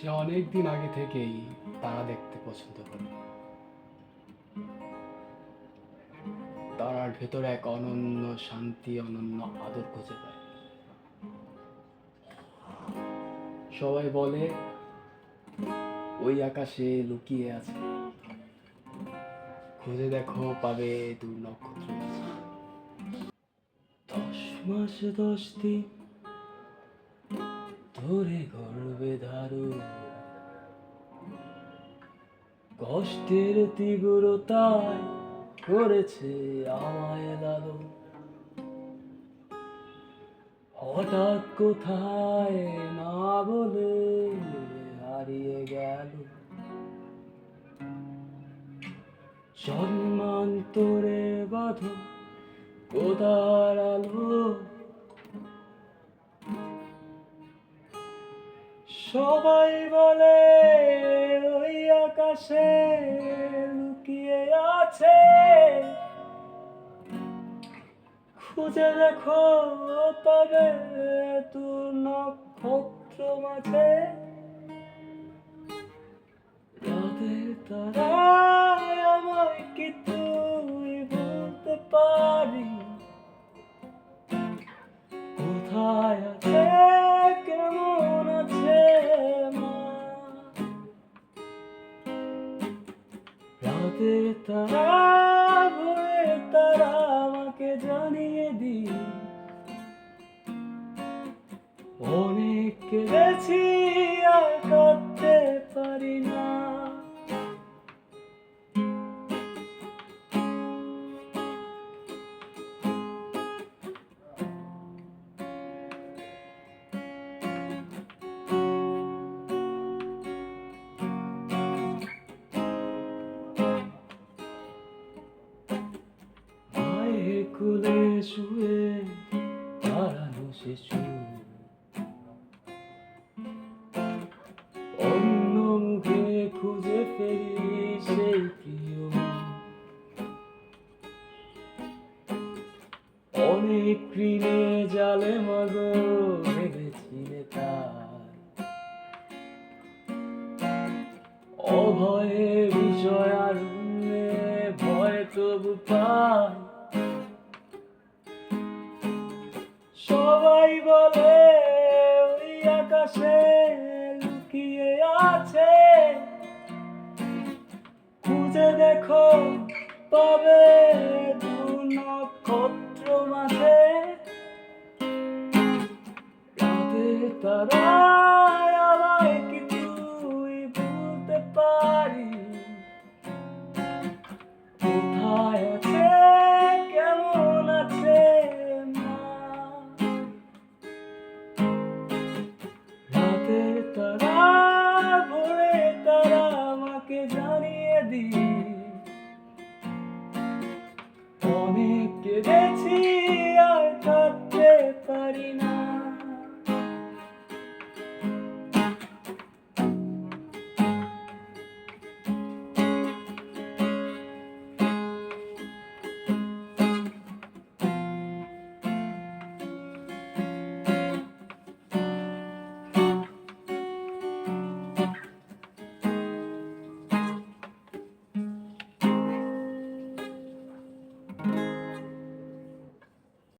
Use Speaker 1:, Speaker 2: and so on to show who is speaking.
Speaker 1: সে অনেক দিন আগে থেকেই তারা দেখতে পছন্দ করে। তারার ভেতরে এক অনন্য শান্তি, অনন্য আদর খুঁজে পায়। সবাই বলে, ওই আকাশে লুকিয়ে আছে। খুঁজে দেখো, পাবে দূর নক্ষত্র। দশ মাস, দশ দিন ধরে গর্বে ধারু। কষ্টের তীব্রতায় করেছে আমায় লালো। হঠাৎ কোথায় না বলে হারিয়ে গেল। জন্মান্তরে বাধ কোদার আলো। সবাই বলে ওই আকাশে লুকিয়ে আছে। খুঁজে দেখো তবে তু নক্ষত্র মাঝে। রাতের তারা আমাকে জানিয়ে অনেক কেঁদেছি কুলে শুয়ে হারানো শিশু অন্য মুখে খুঁজে ফেরি সেই প্রিয় অনেক ঋণে জালে মাগো ভেবেছিলে তাই অভয়ে বিষয় আর ভয় তবু পায় বলে ওই আকাশে লুকিয়ে আছে। খুঁজে দেখো পাবে দু নক্ষত্র মাঝে। তারা জানিয়ে দিই। অনেক কেঁদেছি আর থাকতে পারি না।